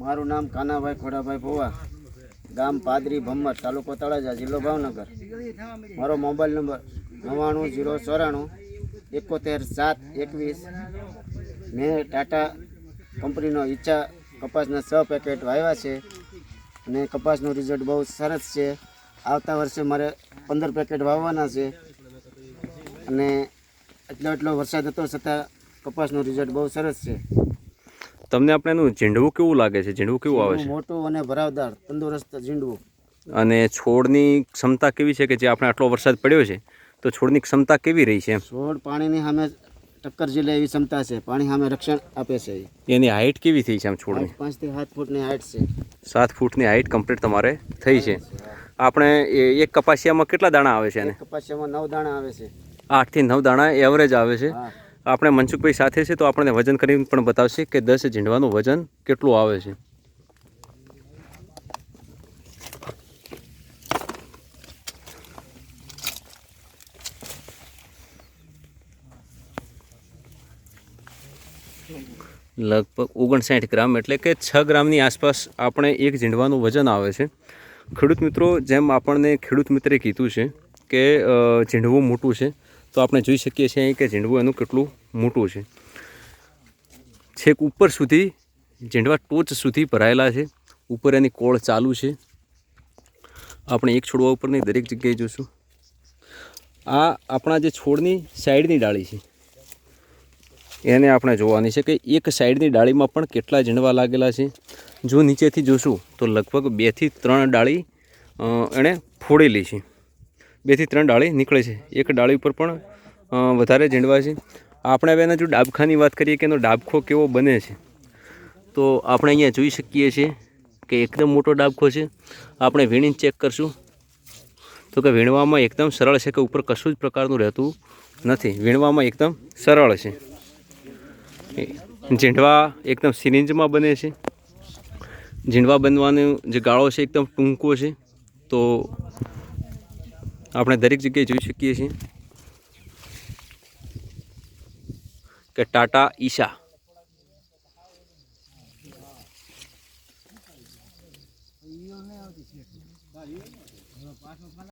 મારું નામ કાનાભાઈ ખોડાભાઈ ભુવા. ગામ પાદરી ભમ્મર તાલુકો તળાજા, જિલ્લો ભાવનગર. મારો મોબાઈલ નંબર નવ્વાણું, જીરો, ચોરાણું, એકોતેર, સાત, એકવીસ. મેં ટાટા કંપનીનો ઈચ્છા કપાસના છ પેકેટ વાવ્યા છે અને કપાસનું રિઝલ્ટ બહુ સરસ છે. આવતા વર્ષે મારે પંદર પેકેટ વાવવાના છે અને એટલો એટલો વરસાદ હતો છતાં કપાસનું રિઝલ્ટ બહુ સરસ છે. તમને આપણે એનું ઝીંડવું કેવું લાગે છે? ઝીંડવું કેવું આવે છે? મોટું અને ભરાવદાર તંદુરસ્ત ઝીંડવું. અને છોડની ક્ષમતા કેવી છે કે જે આપણે આટલો વરસાદ પડ્યો છે તો છોડની ક્ષમતા કેવી રહી છે છોડ પાણીની સામે ટક્કર ઝીલે એવી ક્ષમતા છે પાણી સામે રક્ષણ આપે છે. એની હાઇટ કેવી થઈ છે આમ છોડની? પાંચથી સાત ફૂટની હાઈટ છે. સાત ફૂટની હાઇટ કમ્પ્લીટ તમારે થઈ છે. આપણે એક કપાસિયામાં કેટલા દાણા આવે છે કપાસિયામાં નવ દાણા આવે છે. આઠથી નવ દાણા એવરેજ આવે છે. આપણે મનસુખભાઈ સાથે છે, તો આપણને વજન કરીને પણ બતાવશે કે દસ ઝીંડવાનું વજન કેટલું આવે છે. લગભગ ઓગણસાઠ ગ્રામ એટલે કે છ ગ્રામની આસપાસ આપણે એક ઝીંડવાનું વજન આવે છે. ખેડૂત મિત્રો, જેમ આપણને ખેડૂત મિત્રે કીધું છે કે ઝીંડવું મોટું છે તો આપણે જોઈ શકીએ છીએ અહીં કે ઝીંડવું એનું કેટલું મોટું છે. છેક ઉપર સુધી ઝીંડવા ટોચ સુધી ભરાયેલા છે. ઉપર એની કોળ ચાલુ છે. આપણે એક છોડવા ઉપરની દરેક જગ્યાએ જોશું. આ આપણા જે છોડની સાઈડની ડાળી છે. એને આપણે જોવાની છે કે એક સાઈડની ડાળીમાં પણ કેટલા ઝીંડવા લાગેલા છે. જો નીચેથી જોશું તો લગભગ બેથી ત્રણ ડાળી એણે ફોડેલી છે. બેથી ત્રણ ડાળી નીકળે છે. એક ડાળી ઉપર પણ વધારે ઝીંડવા છે. આપણે હવે એના જો ડાબખાની વાત કરીએ કે એનો ડાબખો કેવો બને છે? તો આપણે અહીંયા જોઈ શકીએ છીએ કે એકદમ મોટો ડાબખો છે. આપણે વીણીને ચેક કરશું. તો કે વીણવામાં એકદમ સરળ છે કે ઉપર કશું જ પ્રકારનું રહેતું નથી. વીણવામાં એકદમ સરળ છે. ઝીંડવા એકદમ સિરિંજમાં બને છે. ઝીંડવા બનવાનો જે ગાળો છે એકદમ ટૂંકો છે. તો આપણે દરેક જગ્યાએ જોઈ શકીએ છીએ કે ટાટા ઈશા.